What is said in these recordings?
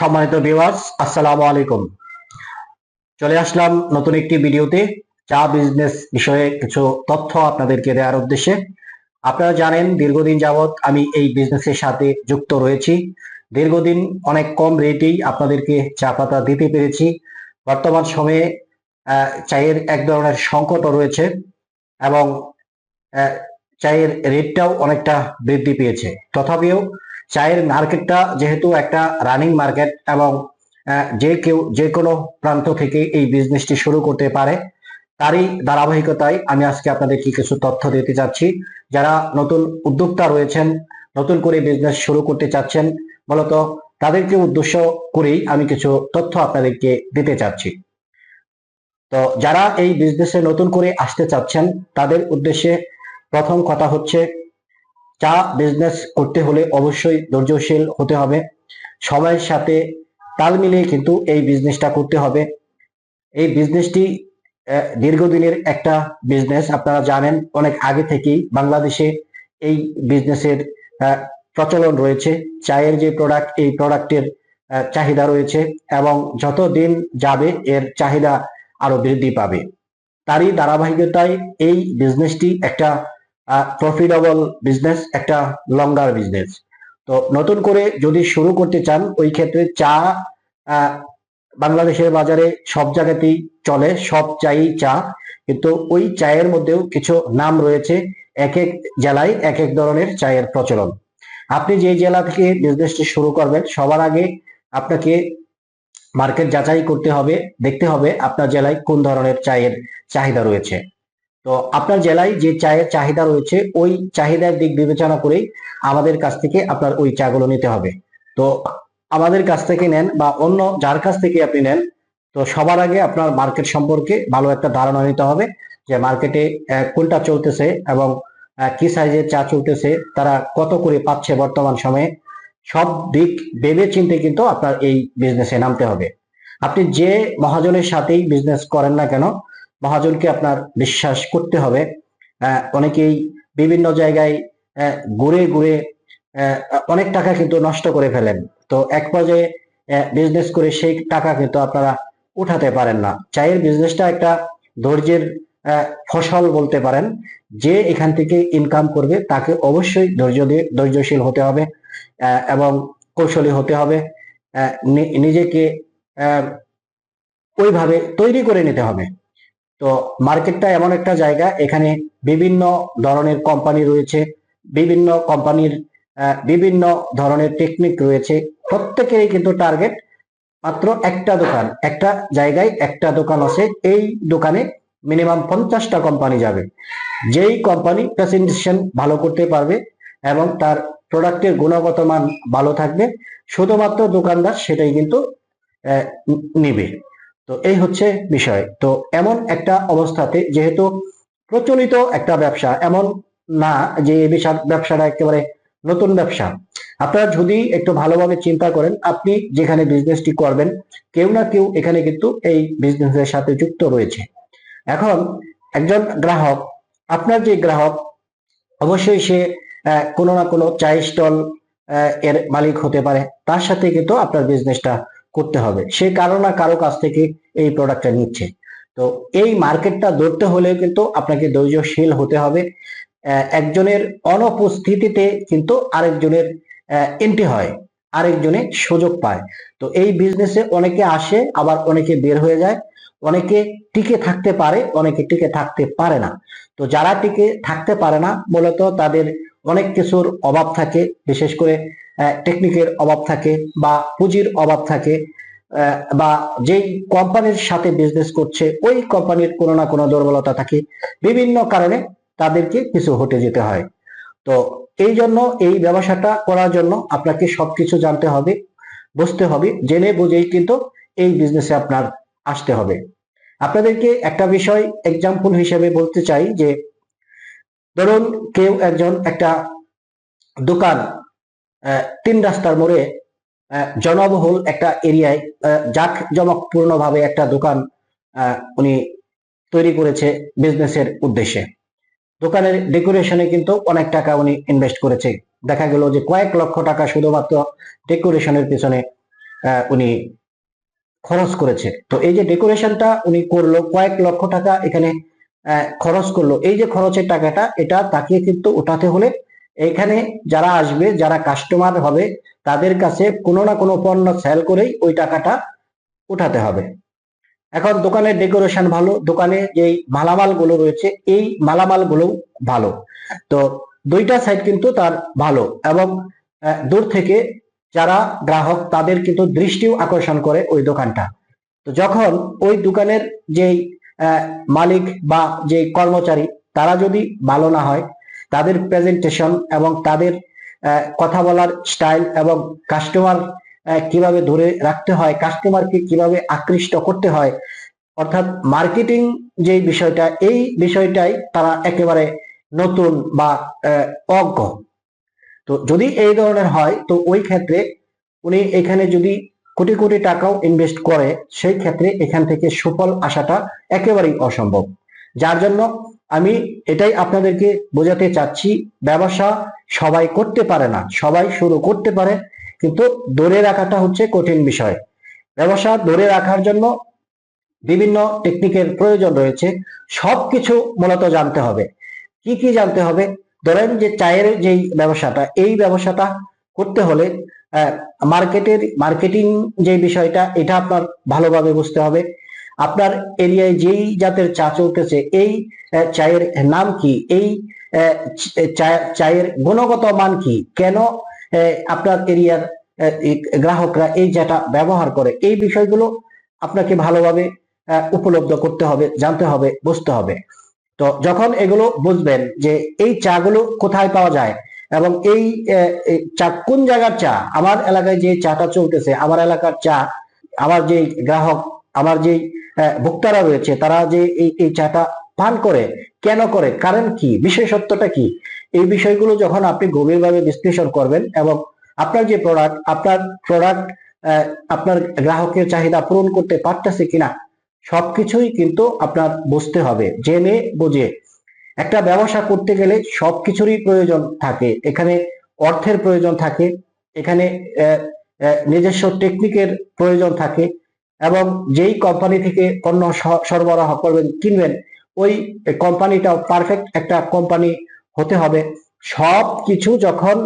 সম্মানিত ভিউয়ার্স আসসালামু আলাইকুম। চলে আসলাম নতুন একটি ভিডিওতে। চা বিজনেস বিষয়ে কিছু তথ্য আপনাদেরকে দেওয়ার উদ্দেশ্যে। আপনারা জানেন, দীর্ঘদিন যাবৎ আমি এই বিজনেসের সাথে যুক্ত রয়েছি। দীর্ঘদিন অনেক কম রেটেই আপনাদেরকে চা পাতা দিতে পেরেছি। বর্তমান সময়ে চায়ের এক ধরনের সংকটও রয়েছে এবং চায়ের রেটটাও অনেকটা বৃদ্ধি পেয়েছে। তথাপিও চায়ের মার্কেটটা যেহেতু একটা রানিং মার্কেট এবং যে কেউ, যে কোনো প্রান্ত থেকে এই বিজনেসটি শুরু করতে পারে, তারই ধারাবাহিকতায় আমি আজকে আপনাদেরকে কিছু তথ্য দিতে চাচ্ছি যারা নতুন উদ্যোক্তা রয়েছেন, নতুন করে বিজনেস শুরু করতে চাচ্ছেন, মূলত তাদেরকে উদ্দেশ্য করেই আমি কিছু তথ্য আপনাদেরকে দিতে চাচ্ছি। তো যারা এই বিজনেসে নতুন করে আসতে চাচ্ছেন, তাদের উদ্দেশ্যে প্রথম কথা হচ্ছে চা বিজনেস করতে হলে অবশ্যই ধৈর্যশীল হতে হবে। সময়ের সাথে তাল মিলিয়ে কিন্তু এই বিজনেসটা করতে হবে। এই বিজনেসটি দীর্ঘদিনের একটা বিজনেস আপনারা জানেন, অনেক আগে থেকেই বাংলাদেশে এই বিজনেসের প্রচলন রয়েছে। চায়ের যে প্রোডাক্ট এই প্রোডাক্টের চাহিদা রয়েছে এবং যত দিন যাবে এর চাহিদা আরও বৃদ্ধি পাবে। তারই ধারাবাহিকতায় এই বিজনেসটি একটা প্রফিটেবল বিজনেস একটা লঙ্গার বিজনেস তো নতুন করে যদি শুরু করতে চান, ওই ক্ষেত্রে চা বাংলাদেশের বাজারে সব জায়গাতেই চলে, সব চাই চা। কিন্তু ওই চায়ের মধ্যেও কিছু নাম রয়েছে, এক এক জেলায় এক এক ধরনের চায়ের প্রচলন। আপনি যে জেলা থেকে বিজনেসটি শুরু করবেন, সবার আগে আপনাকে মার্কেট যাচাই করতে হবে, দেখতে হবে আপনার জেলায় কোন ধরনের চায়ের চাহিদা রয়েছে। তো আপনার জেলায় যে চায়ের চাহিদা রয়েছে, ওই চাহিদার দিক বিবেচনা করেই আমাদের কাছ থেকে আপনার ওই চাগুলো নিতে হবে। তো আমাদের কাছ থেকে নেন বা অন্য যার কাছ থেকে আপনি নেন, তো সবার আগে আপনার মার্কেট সম্পর্কে ভালো একটা ধারণা নিতে হবে যে মার্কেটে কোনটা চলতেছে এবং কি সাইজের চা চলতেছে, তারা কত করে পাচ্ছে বর্তমান সময়ে। সব দিক ভেবে চিন্তে কিন্তু আপনার এই বিজনেসে নামতে হবে। আপনি যে মহাজনের সাথেই বিজনেস করেন না কেন মহাজনকে আপনার বিশ্বাস করতে হবে। অনেকেই বিভিন্ন জায়গায় ঘুরে ঘুরে অনেক টাকা কিন্তু নষ্ট করে ফেলেন। তো এক পর্যায়ে বিজনেস করে সেই টাকা কিন্তু আপনারা উঠাতে পারেন না। চায়ের বিজনেসটা একটা ধৈর্যের ফসল বলতে পারেন। যে এখান থেকে ইনকাম করবে, তাকে অবশ্যই ধৈর্য দিয়ে ধৈর্যশীল হতে হবে এবং কৌশলী হতে হবে। নিজেকে ওইভাবে তৈরি করে নিতে হবে। তো মার্কেটটা এমন একটা জায়গা, এখানে বিভিন্ন ধরনের কোম্পানি রয়েছে, বিভিন্ন কোম্পানির বিভিন্ন ধরনের টেকনিক রয়েছে। প্রত্যেকেরই কিন্তু টার্গেট মাত্র একটা দোকান, একটা জায়গায় একটা দোকান আছে, এই দোকানে মিনিমাম পঞ্চাশটা কোম্পানি যাবে। যেই কোম্পানি প্রেজেন্টেশন ভালো করতে পারবে এবং তার প্রোডাক্টের গুণগত মান ভালো থাকবে, শুধুমাত্র দোকানদার সেটাই কিন্তু নিবে। তো এই হচ্ছে বিষয়। তো এমন একটা অবস্থাতে যেহেতু প্রচলিত একটা ব্যবসা, এমন না যে এই ব্যবসাটা একেবারে নতুন ব্যবসা। আপনারা যদি একটু ভালোভাবে চিন্তা করেন, আপনি যেখানে বিজনেসটি করবেন, কেউ না কেউ এখানে কিন্তু এই বিজনেসের সাথে যুক্ত রয়েছে। এখন একজন গ্রাহক, আপনার যে গ্রাহক, অবশ্যই সে কোনো না কোনো চাই স্টল এর মালিক হতে পারে। তার সাথে কিন্তু আপনার বিজনেসটা করতে হবে। সে কারও কারও কাছ থেকে এই প্রোডাক্টটা নিচ্ছে। তো এই মার্কেটটা ধরতে হলে কিন্তু আপনাকে ধৈর্যশীল হতে হবে। একজনের অনুপস্থিতিতে কিন্তু আরেকজনের এন্ট্রি হয় আরেকজনে সুযোগ পায়। তো এই বিজনেসে অনেকে আসে, আবার অনেকে বের হয়ে যায়। অনেকে টিকে থাকতে পারে, অনেকে টিকে থাকতে পারে না। তো যারা টিকে থাকতে পারে না, মূলত তাদের অনেক কিছুর অভাব থাকে। বিশেষ করে টেকনিকের অভাব থাকে বা পুঁজির অভাব থাকে বা যেই কোম্পানির সাথে বিজনেস করছে, ওই কোম্পানির কোনো না কোনো দুর্বলতা থাকে। বিভিন্ন কারণে তাদেরকে কিছু হটে যেতে হয়। তো এই জন্য, এই ব্যবসাটা করার জন্য আপনাকে সবকিছু জানতে হবে, বুঝতে হবে, জেনে বুঝেই কিন্তু এই বিজনেসে আপনার আসতে হবে। আপনাদেরকে একটা বিষয় এক্সাম্পল হিসেবে বলতে চাই যে, ধরুন কেউ একজন একটা দোকান তিন রাস্তার মোড়ে জনবহুল একটা এরিয়ায় জাক জমকপূর্ণ ভাবে একটা দোকান উনি তৈরি করেছে বিজনেসের উদ্দেশ্যে। দোকানের ডেকোরেশনে কিন্তু অনেক টাকা উনি ইনভেস্ট করেছে। দেখা গেল যে কয়েক লক্ষ টাকা শুধুমাত্র ডেকোরেশনের পিছনে উনি খরচ করেছে। তো এই যে ডেকোরেশনটা উনি করল, কয়েক লক্ষ টাকা এখানে খরচ করল, এই যে খরচের টাকাটা, এটা তাকে কিন্তু উঠাতে হলে এখানে যারা আসবে, যারা কাস্টমার হবে, তাদের কাছে কোনো না কোনো পণ্য সেল করেই ওই টাকাটা উঠাতে হবে। এখন দোকানের ডেকোরেশন ভালো, দোকানে যেই মালামালগুলো রয়েছে, এই মালামালগুলো ভালো। তো দুইটা সাইড কিন্তু তার ভালো এবং দূর থেকে যারা গ্রাহক, তাদের কিন্তু দৃষ্টিও আকর্ষণ করে ওই দোকানটা। তো যখন ওই দোকানের যেই মালিক বা যে কর্মচারী, তারা যদি ভালো না হয় তাদের প্রেজেন্টেশন এবং তাদের কথা বলার স্টাইল এবং কাস্টমার কীভাবে ধরে রাখতে হয় কাস্টমারকে কীভাবে আকৃষ্ট করতে হয়, অর্থাৎ মার্কেটিং যে বিষয়টা, এই বিষয়টাই তারা একেবারে নতুন বা অজ্ঞ। তো যদি এই ধরনের হয়, তো ওই ক্ষেত্রে উনি এখানে যদি কোটি কোটি টাকাও ইনভেস্ট করে, সেই ক্ষেত্রে এখান থেকে সুফল আসাটা একেবারেই অসম্ভব। যার জন্য আমি এটাই আপনাদেরকে বোঝাতে চাচ্ছি, ব্যবসা সবাই করতে পারে না, সবাই শুরু করতে পারে, কিন্তু ধরে রাখাটা হচ্ছে কঠিন বিষয়। ব্যবসা ধরে রাখার জন্য বিভিন্ন টেকনিকের প্রয়োজন রয়েছে, সবকিছু মূলত জানতে হবে। কি কি জানতে হবে? ধরেন যে চায়ের যেই ব্যবসাটা, এই ব্যবসাটা করতে হলে মার্কেটের মার্কেটিং যে বিষয়টা, এটা আপনার ভালোভাবে বুঝতে হবে। আপনার এরিয়ায় যেই জাতের চা চলতেছে, এই চায়ের নাম কি? এই চায়ের গুণগত মান কি? কেন আপনার এরিয়ার গ্রাহকরা এই চাটা ব্যবহার করে? এই বিষয়গুলো আপনাকে ভালোভাবে উপলব্ধ করতে হবে, জানতে হবে, বুঝতে হবে। তো যখন এগুলো বুঝবেন যে এই চাগুলো কোথায় পাওয়া যায় এবং এই চা কোন জায়গার চা? আমার এলাকায় যে চাটা চলতেছে, আমার এলাকার চা, আমার যে গ্রাহক আমার যে ভোক্তারা রয়েছে, তারা যে এই এই চাটা পান করে, কেন করে, কারণ কি, বিশেষত্বটা কি? এই বিষয়গুলো যখন আপনি গভীরভাবে বিশ্লেষণ করবেন এবং আপনার যে প্রোডাক্ট আপনার প্রোডাক্ট আপনার গ্রাহকের চাহিদা পূরণ করতে পারতেছে কিনা, সবকিছুই কিন্তু আপনার বুঝতে হবে, জেনে বুঝে। একটা ব্যবসা করতে গেলে সবকিছুরই প্রয়োজন থাকে, এখানে অর্থের প্রয়োজন থাকে, এখানে নিজস্ব টেকনিকের প্রয়োজন থাকে এবং যেই কোম্পানি থেকে পণ্য সরবরাহ করবেন, কিনবেন, ওই কোম্পানিটাও পারফেক্ট একটা কোম্পানি হতে হবে। সব কিছু যখন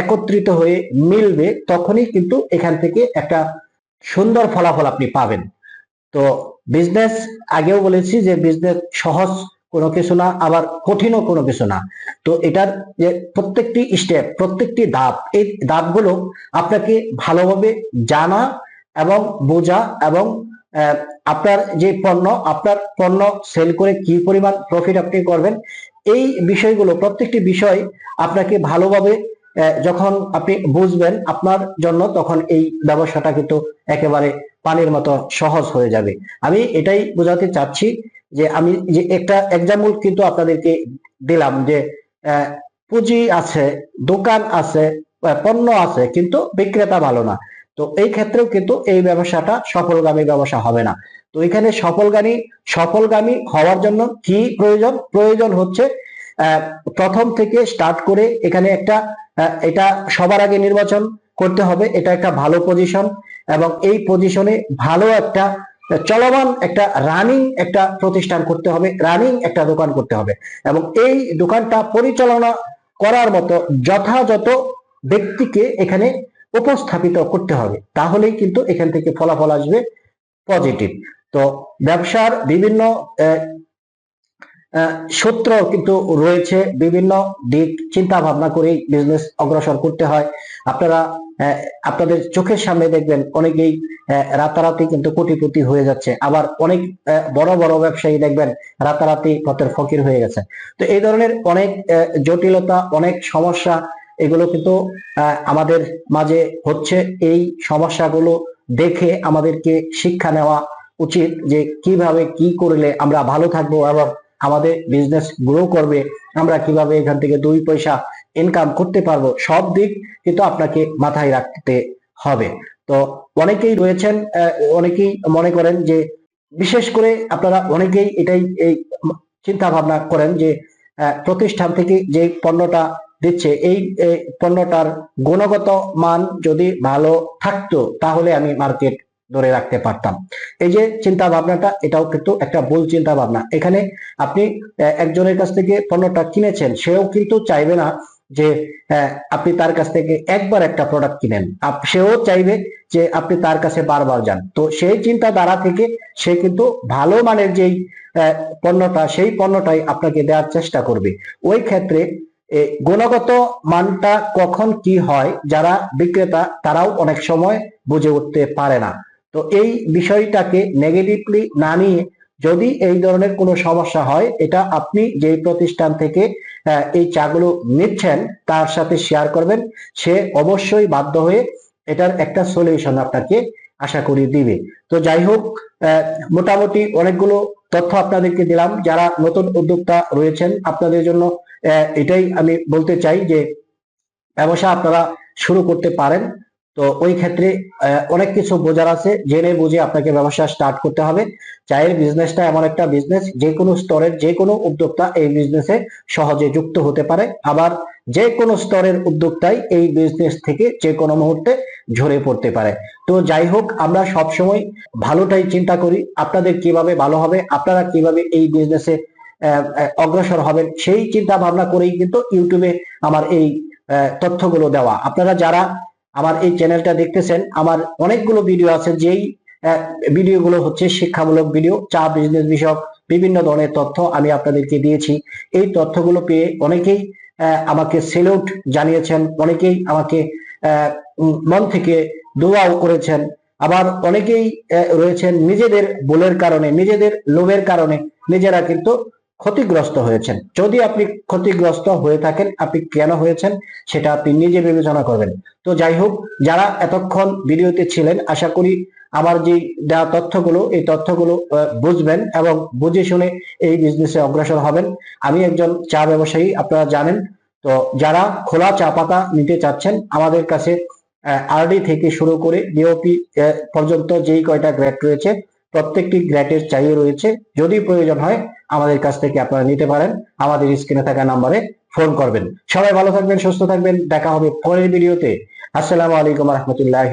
একত্রিত হয়ে মিলবে, তখনই কিন্তু এখান থেকে একটা সুন্দর ফলাফল আপনি পাবেন। তো বিজনেস আগেও বলেছি যে বিজনেস সহজ কোনো কিছু না, আবার কঠিনও কোনো কিছু না। তো এটার যে প্রত্যেকটি স্টেপ প্রত্যেকটি ধাপ, এই ধাপগুলো আপনাকে ভালোভাবে জানা এবং বোঝা এবং আপনার যে পণ্য, আপনার পণ্য সেল করে কি পরিমাণ প্রফিট আপনি করবেন, এই বিষয়গুলো, প্রত্যেকটি বিষয় আপনাকে ভালোভাবে যখন আপনি বুঝবেন আপনার জন্য, তখন এই ব্যবসাটা কিন্তু একেবারে পানির মতো সহজ হয়ে যাবে। আমি এটাই বোঝাতে চাচ্ছি যে আমি যে একটা এক্সাম্পল কিন্তু আপনাদেরকে দিলাম যে পুঁজি আছে, দোকান আছে পণ্য আছে, কিন্তু বিক্রেতা ভালো না। তো এই ক্ষেত্রেও কিন্তু এই ব্যবসাটা সফলগামী ব্যবসা হবে না। তো এখানে সফলগামী সফলগামী হওয়ার জন্য কি প্রয়োজন? প্রয়োজন হচ্ছে প্রথম থেকে স্টার্ট করে এখানে একটা এটা সবার আগে নির্বাচন করতে হবে, এটা একটা ভালো পজিশন এবং এই পজিশনে ভালো একটা, চলমান একটা রানিং একটা প্রতিষ্ঠান করতে হবে রানিং একটা দোকান করতে হবে এবং এই দোকানটা পরিচালনা করার মতো যথাযথ ব্যক্তিকে এখানে উপস্থাপিত করতে হবে। তাহলেই কিন্তু এখান থেকে ফলাফল আসবে পজিটিভ তো ব্যবসার বিভিন্ন সূত্র কিন্তু রয়েছে। বিভিন্ন দিক চিন্তা ভাবনা করেই বিজনেস অগ্রসর করতে হয়। আপনারা আপনাদের চোখের সামনে দেখবেন অনেকেই রাতারাতি কিন্তু কোটিপতি হয়ে যাচ্ছে। আবার অনেক বড় বড় ব্যবসায়ী দেখবেন রাতারাতি পথের ফকির হয়ে গেছে। তো এই ধরনের অনেক জটিলতা, অনেক সমস্যা এগুলো কিন্তু আমাদের মাঝে হচ্ছে এই সমস্যাগুলো দেখে আমাদেরকে শিক্ষা নেওয়া উচিত যে কীভাবে কি করলে আমরা ভালো থাকব এবং আমাদের বিজনেস গ্রো করবে, আমরা কীভাবে এখান থেকে দুই পয়সা ইনকাম করতে পারব, সব দিক কিন্তু আপনাকে মাথায় রাখতে হবে। তো অনেকেই রয়েছেন অনেকেই মনে করেন যে, বিশেষ করে আপনারা অনেকেই এটাই, এই চিন্তা ভাবনা করেন যে প্রতিষ্ঠান থেকে যে পণ্যটা দিচ্ছে, এই পণ্যটার গুণগত মান যদি ভালো থাকতো, তাহলে আমি মার্কেট ধরে রাখতে পারতাম। এই যে চিন্তা ভাবনাটা এটাও কিন্তু একটা ভুল চিন্তা ভাবনা এখানে আপনি একজনের কাছ থেকে পণ্যটা কিনেছেন, সেও কিন্তু চাইবে না যে আপনি তার কাছ থেকে একবার একটা প্রোডাক্ট কিনেন। সেও চাইবে যে আপনি তার কাছে বারবার যান। তো সেই চিন্তাধারা থেকে সে কিন্তু ভালো মানের যেই পণ্যটা, সেই পণ্যটাই আপনাকে দেওয়ার চেষ্টা করবে। ওই ক্ষেত্রে গুণগত মানটা কখন কি হয় যারা বিক্রেতা, তারাও অনেক সময় বুঝে উঠতে পারে না। তো এই বিষয়টাকে নেগেটিভলি না নিয়ে যদি এই ধরনের কোনো সমস্যা হয়, এটা আপনি যেই প্রতিষ্ঠান থেকে এই চাগুলো নিচ্ছেন, তার সাথে শেয়ার করবেন, সে অবশ্যই বাধ্য হয়ে এটার একটা সলিউশন আপনাকে আশা করি দিবে। তো যাই হোক মোটামুটি অনেকগুলো তথ্য আপনাদেরকে দিলাম। যারা নতুন উদ্যোক্তা রয়েছেন, আপনাদের জন্য এটাই আমি বলতে চাই যে ব্যবসা আপনারা শুরু করতে পারেন। তো ওই ক্ষেত্রে অনেক কিছু বোঝার আছে। জেনে বুঝে আপনাকে ব্যবসা স্টার্ট করতে হবে। চায়ের বিজনেসটা এমন একটা বিজনেস যে কোনো স্তরের যে কোনো উদ্যোক্তা এই বিজনেসে সহজে যুক্ত হতে পারে। আবার যে কোনো স্তরের উদ্যোক্তাই এই বিজনেস থেকে যে কোনো মুহূর্তে ঝরে পড়তে পারে। তো যাই হোক, আমরা সবসময় ভালোটাই চিন্তা করি, আপনাদের কীভাবে ভালো হবে, আপনারা কীভাবে এই বিজনেসে অগ্রসর হবেন, সেই চিন্তা ভাবনা করেই কিন্তু ইউটিউবে আমার এই তথ্যগুলো দেওয়া। আপনারা যারা আমার এই চ্যানেলটা দেখতেছেন, আমার অনেকগুলো ভিডিও আছে যেই ভিডিওগুলো হচ্ছে শিক্ষামূলক ভিডিও চা বিজনেস বিষয়ক বিভিন্ন ধরনের তথ্য আমি আপনাদেরকে দিয়েছি। এই তথ্যগুলো পেয়ে অনেকেই আমাকে সেলুট জানিয়েছেন, অনেকেই আমাকে মন থেকে দোয়াও করেছেন। আবার অনেকেই রয়েছেন নিজেদের ভুলের কারণে, নিজেদের লোভের কারণে, নিজেরা কিন্তু ক্ষতিগ্রস্ত হয়েছেন। যদি আপনি ক্ষতিগ্রস্ত হয়ে থাকেন, আপনি কেন হয়েছেন, সেটা আপনি নিজে বিবেচনা করবেন। তো যাই হোক, যারা এতক্ষণ ভিডিওতে ছিলেন, আশা করি আমার যে দেওয়া তথ্যগুলো, এই তথ্যগুলো বুঝবেন এবং বুঝে শুনে এই বিজনেসে অগ্রসর হবেন। আমি একজন চা ব্যবসায়ী, আপনারা জানেন। তো যারা খোলা চা পাতা নিতে চাচ্ছেন, আমাদের কাছে আরডি থেকে শুরু করে ডিওপি পর্যন্ত যেই কয়টা গ্রেড রয়েছে প্রত্যেকটি গ্র্যাটের চাইও রয়েছে। যদি প্রয়োজন হয়, আমাদের কাছ থেকে আপনারা নিতে পারেন। আমাদের স্ক্রিনে থাকা নাম্বারে ফোন করবেন। সবাই ভালো থাকবেন, সুস্থ থাকবেন। দেখা হবে পরের ভিডিওতে আসসালামু আলাইকুম রহমতুল্লাহ